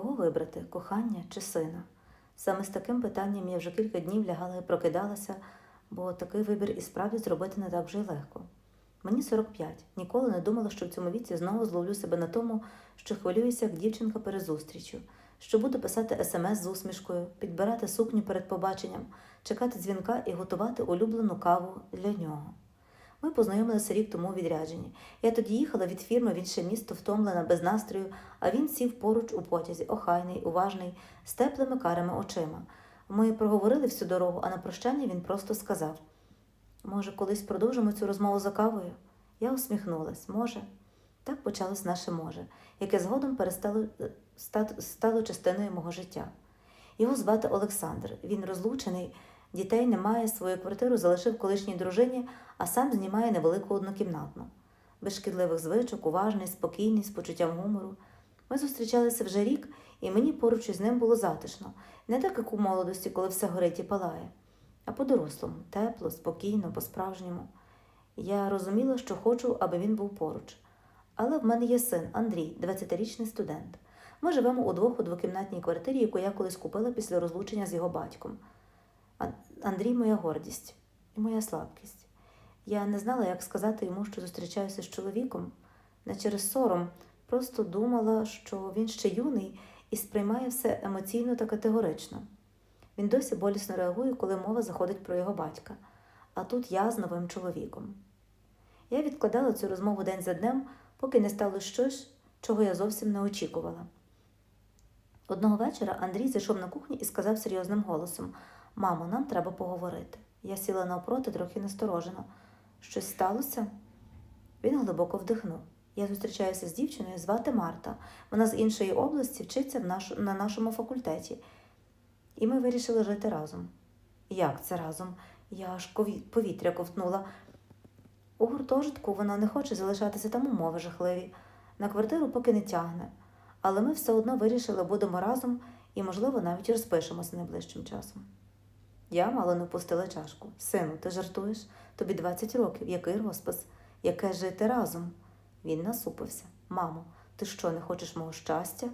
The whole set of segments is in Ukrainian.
Кого вибрати кохання чи сина? Саме з таким питанням я вже кілька днів лягала і прокидалася, бо такий вибір і справді зробити не так вже й легко. Мені 45. Ніколи не думала, що в цьому віці знову зловлю себе на тому, що хвилююся, як дівчинка перед зустрічю, що буду писати смс з усмішкою, підбирати сукню перед побаченням, чекати дзвінка і готувати улюблену каву для нього. Ми познайомилися рік тому у відрядженні. Я тоді їхала від фірми в інше місто, втомлена, без настрою, а він сів поруч у потязі, охайний, уважний, з теплими карими очима. Ми проговорили всю дорогу, а на прощання він просто сказав: Може, колись продовжимо цю розмову за кавою? Я усміхнулась. Може. Так почалось наше може, яке згодом перестало е, стало частиною мого життя. Його звати Олександр. Він розлучений, дітей немає, свою квартиру залишив колишній дружині, а сам знімає невелику однокімнатну. Без шкідливих звичок, уважний, спокійний, з почуттям гумору. Ми зустрічалися вже рік, і мені поруч із ним було затишно, не так, як у молодості, коли все горить і палає, а по-дорослому, тепло, спокійно, по-справжньому. Я розуміла, що хочу, аби він був поруч. Але в мене є син Андрій, 20-річний студент. Ми живемо удвох у двокімнатній квартирі, яку я колись купила після розлучення з його батьком. Ан- Андрій моя гордість і моя слабкість. Я не знала, як сказати йому, що зустрічаюся з чоловіком, не через сором, просто думала, що він ще юний і сприймає все емоційно та категорично. Він досі болісно реагує, коли мова заходить про його батька, а тут я з новим чоловіком. Я відкладала цю розмову день за днем, поки не стало щось, чого я зовсім не очікувала. Одного вечора Андрій зайшов на кухню і сказав серйозним голосом: Мамо, нам треба поговорити. Я сіла навпроти, трохи насторожено. Щось сталося? Він глибоко вдихнув. Я зустрічаюся з дівчиною, звати Марта. Вона з іншої області вчиться в наш... на нашому факультеті. І ми вирішили жити разом. Як це разом? Я аж повітря ковтнула. У гуртожитку вона не хоче залишатися там умови жахливі. На квартиру поки не тягне. Але ми все одно вирішили, будемо разом і, можливо, навіть розпишемося найближчим часом. Я мало не впустила чашку. Сину, ти жартуєш? Тобі 20 років. Який розпис? Яке жити разом? Він насупився. Мамо, ти що, не хочеш мого щастя?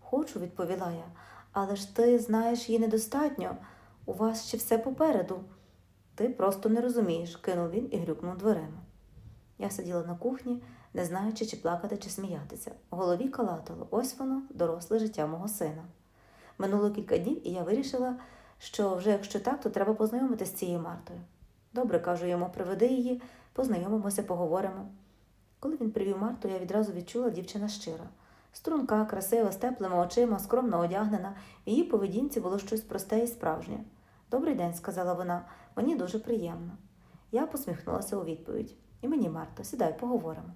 Хочу, відповіла я. Але ж ти знаєш її недостатньо. У вас ще все попереду. Ти просто не розумієш, кинув він і грюкнув дверима. Я сиділа на кухні, не знаючи, чи плакати, чи сміятися. В голові калатало ось воно, доросле життя мого сина. Минуло кілька днів, і я вирішила, що вже якщо так, то треба познайомитися з цією Мартою. Добре, кажу йому, приведи її, познайомимося, поговоримо. Коли він привів Марту, я відразу відчула дівчина щира. Струнка, красива, з теплими очима, скромно одягнена, в її поведінці було щось просте і справжнє. Добрий день, сказала вона, мені дуже приємно. Я посміхнулася у відповідь. І мені, Марто, сідай, поговоримо.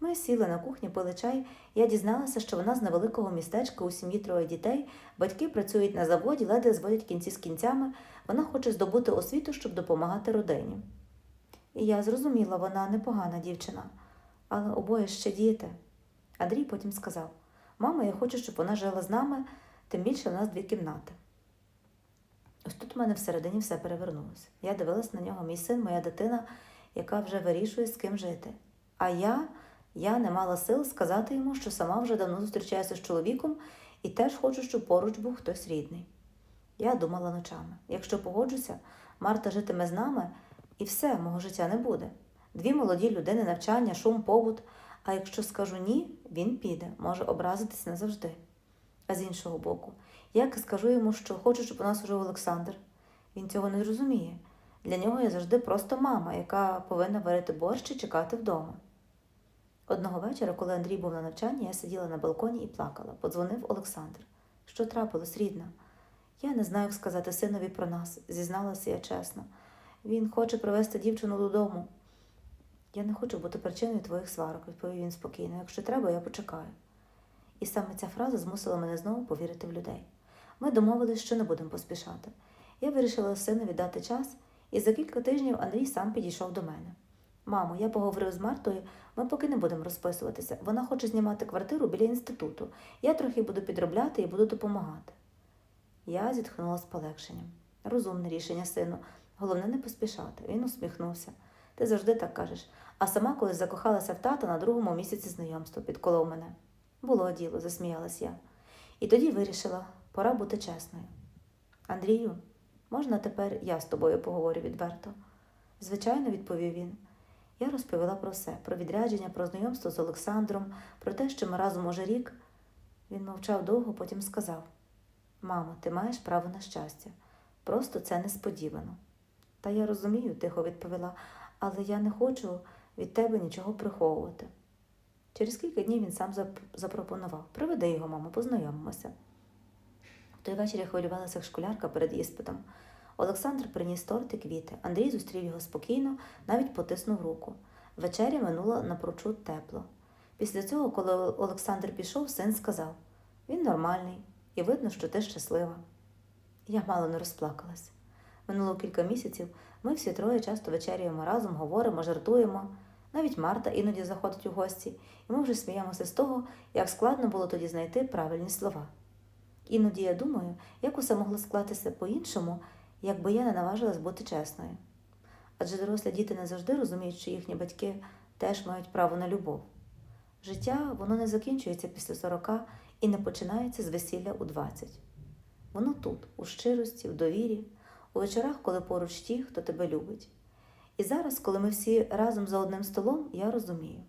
Ми сіли на кухні, пили чай. Я дізналася, що вона з невеликого містечка у сім'ї троє дітей, батьки працюють на заводі, ледве зводять кінці з кінцями. Вона хоче здобути освіту, щоб допомагати родині. І я зрозуміла, вона непогана дівчина, але обоє ще діти. Андрій потім сказав: Мама, я хочу, щоб вона жила з нами, тим більше в нас дві кімнати. Ось тут у мене всередині все перевернулося. Я дивилась на нього, мій син, моя дитина, яка вже вирішує, з ким жити. А я, я не мала сил сказати йому, що сама вже давно зустрічаюся з чоловіком і теж хочу, щоб поруч був хтось рідний. Я думала ночами. Якщо погоджуся, Марта житиме з нами, і все, мого життя не буде. Дві молоді людини, навчання, шум, побут. А якщо скажу ні, він піде, може образитись назавжди. А з іншого боку, як скажу йому, що хочу, щоб у нас жив Олександр? Він цього не зрозуміє. Для нього я завжди просто мама, яка повинна варити борщ і чекати вдома. Одного вечора, коли Андрій був на навчанні, я сиділа на балконі і плакала. Подзвонив Олександр. Що трапилось, рідна? Я не знаю, як сказати синові про нас, зізналася я чесно. Він хоче привезти дівчину додому. Я не хочу бути причиною твоїх сварок, відповів він спокійно. Якщо треба, я почекаю. І саме ця фраза змусила мене знову повірити в людей. Ми домовились, що не будемо поспішати. Я вирішила синові дати час, і за кілька тижнів Андрій сам підійшов до мене. Мамо, я поговорив з Мартою, ми поки не будемо розписуватися. Вона хоче знімати квартиру біля інституту. Я трохи буду підробляти і буду допомагати. Я зітхнула з полегшенням. Розумне рішення, сину. Головне не поспішати. Він усміхнувся. Ти завжди так кажеш. А сама колись закохалася в тата на другому місяці знайомства, підколов мене. Було діло, засміялась я. І тоді вирішила, пора бути чесною. Андрію, можна тепер я з тобою поговорю відверто? Звичайно, відповів він. Я розповіла про все: про відрядження, про знайомство з Олександром, про те, що ми разом уже рік. Він мовчав довго, потім сказав: Мамо, ти маєш право на щастя. Просто це несподівано. Та я розумію, тихо відповіла, але я не хочу від тебе нічого приховувати. Через кілька днів він сам запропонував приведи його, мамо, познайомимося. В той вечір я хвилювалася як школярка перед іспитом. Олександр приніс торт і квіти. Андрій зустрів його спокійно, навіть потиснув руку. Вечеря минула напрочуд тепло. Після цього, коли Олександр пішов, син сказав: Він нормальний, і видно, що ти щаслива. Я мало не розплакалась. Минуло кілька місяців. Ми всі троє часто вечеряємо разом, говоримо, жартуємо. Навіть Марта іноді заходить у гості, і ми вже сміємося з того, як складно було тоді знайти правильні слова. Іноді я думаю, як усе могло склатися по-іншому, якби я не наважилась бути чесною. Адже дорослі діти не завжди розуміють, що їхні батьки теж мають право на любов. Життя воно не закінчується після 40 і не починається з весілля у 20. Воно тут, у щирості, в довірі, у вечорах, коли поруч ті, хто тебе любить. І зараз, коли ми всі разом за одним столом, я розумію.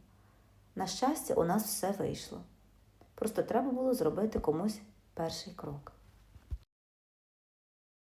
На щастя, у нас все вийшло. Просто треба було зробити комусь перший крок.